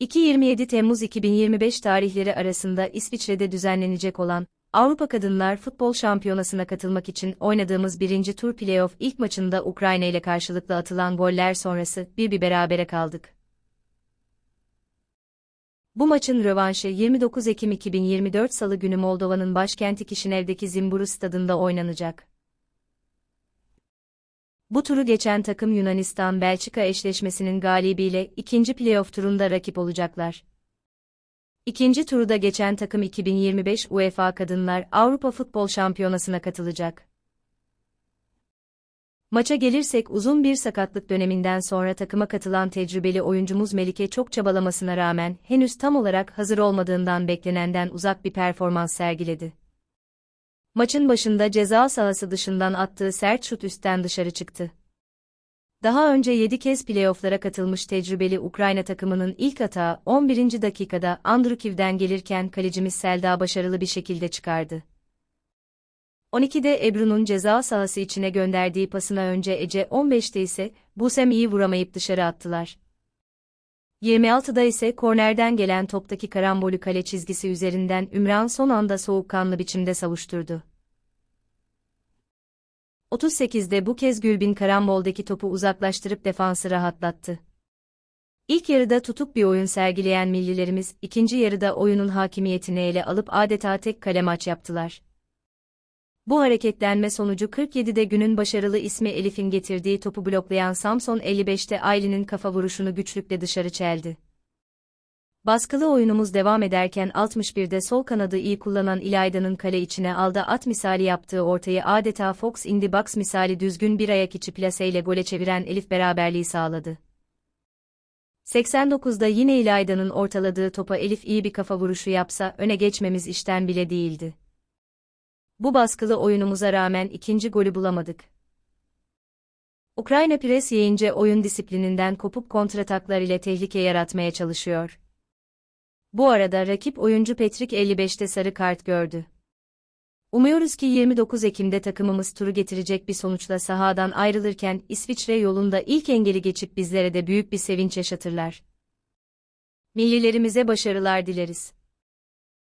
2-27 Temmuz 2025 tarihleri arasında İsviçre'de düzenlenecek olan Avrupa Kadınlar Futbol Şampiyonası'na katılmak için oynadığımız birinci tur playoff ilk maçında Ukrayna ile karşılıklı atılan goller sonrası bir bir berabere kaldık. Bu maçın rövanşı 29 Ekim 2024 Salı günü Moldova'nın başkenti Kişinev'deki Zimburu stadında oynanacak. Bu turu geçen takım Yunanistan-Belçika eşleşmesinin galibiyle ikinci playoff turunda rakip olacaklar. İkinci turu da geçen takım 2025 UEFA Kadınlar Avrupa Futbol Şampiyonası'na katılacak. Maça gelirsek uzun bir sakatlık döneminden sonra takıma katılan tecrübeli oyuncumuz Melike çok çabalamasına rağmen henüz tam olarak hazır olmadığından beklenenden uzak bir performans sergiledi. Maçın başında ceza sahası dışından attığı sert şut üstten dışarı çıktı. Daha önce 7 kez playofflara katılmış tecrübeli Ukrayna takımının ilk atağı 11. dakikada Andrukiv'den gelirken kalecimiz Selda başarılı bir şekilde çıkardı. 12'de Ebru'nun ceza sahası içine gönderdiği pasına önce Ece 15'te ise Busem iyi vuramayıp dışarı attılar. 26'da ise kornerden gelen toptaki karambolü kale çizgisi üzerinden Ümran son anda soğukkanlı biçimde savuşturdu. 38'de bu kez Gülbin karamboldaki topu uzaklaştırıp defansı rahatlattı. İlk yarıda tutuk bir oyun sergileyen millilerimiz, ikinci yarıda oyunun hakimiyetini ele alıp adeta tek kale maç yaptılar. Bu hareketlenme sonucu 47'de günün başarılı ismi Elif'in getirdiği topu bloklayan Samson 55'te Aylin'in kafa vuruşunu güçlükle dışarı çeldi. Baskılı oyunumuz devam ederken 61'de sol kanadı iyi kullanan İlayda'nın kale içine aldı at misali yaptığı ortayı adeta Fox in the box misali düzgün bir ayak içi plaseyle gole çeviren Elif beraberliği sağladı. 89'da yine İlayda'nın ortaladığı topa Elif iyi bir kafa vuruşu yapsa öne geçmemiz işten bile değildi. Bu baskılı oyunumuza rağmen ikinci golü bulamadık. Ukrayna pres yiyince oyun disiplininden kopup kontrataklar ile tehlike yaratmaya çalışıyor. Bu arada rakip oyuncu Patrick 55'te sarı kart gördü. Umuyoruz ki 29 Ekim'de takımımız turu getirecek bir sonuçla sahadan ayrılırken İsviçre yolunda ilk engeli geçip bizlere de büyük bir sevinç yaşatırlar. Millilerimize başarılar dileriz.